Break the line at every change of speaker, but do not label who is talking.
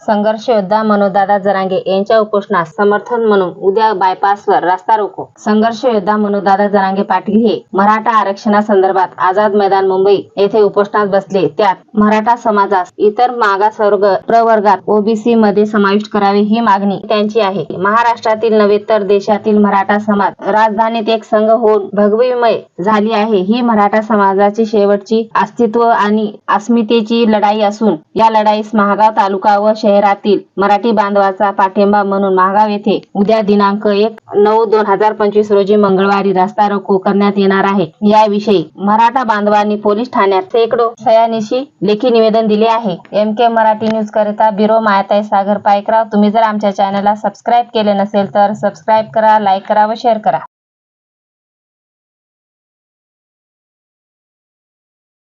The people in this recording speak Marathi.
संघर्ष योद्धा मनोदादा जरांगे यांच्या उपोषणास समर्थन म्हणून उद्या बायपासवर रस्ता रोको. संघर्ष योद्धा मनोदादा जरांगे पाटील हे मराठा आरक्षणासंदर्भात आझाद मैदान मुंबई येथे उपोषणात बसले. त्यात मराठा समाजास इतर मागासवर्ग प्रवर्गात ओबीसी मध्ये समाविष्ट करावे ही मागणी त्यांची आहे. महाराष्ट्रातील नव्हे तर देशातील मराठा समाज राजधानीत एक संघ होऊन भगवीमय झाली आहे. ही मराठा समाजाची शेवटची अस्तित्व आणि अस्मितेची लढाई असून या लढाईस महागाव तालुका व शहरातील मराठी बांधवाचा पाठिंबा म्हणून महागाव येथे उद्या दिनांक एक नऊ दोन हजार पंचवीस रोजी मंगळवारी रस्ता रोको करण्यात येणार आहे. याविषयी मराठा बांधवांनी पोलीस ठाण्यात शेकडो सयानीशी लेखी निवेदन दिले आहे. एम के मराठी न्यूज करिता ब्युरो मायाताई सागर पायकराव. तुम्ही जर आमच्या चॅनलला सबस्क्राईब केले नसेल तर सबस्क्राईब करा लाईक करा व शेअर करा.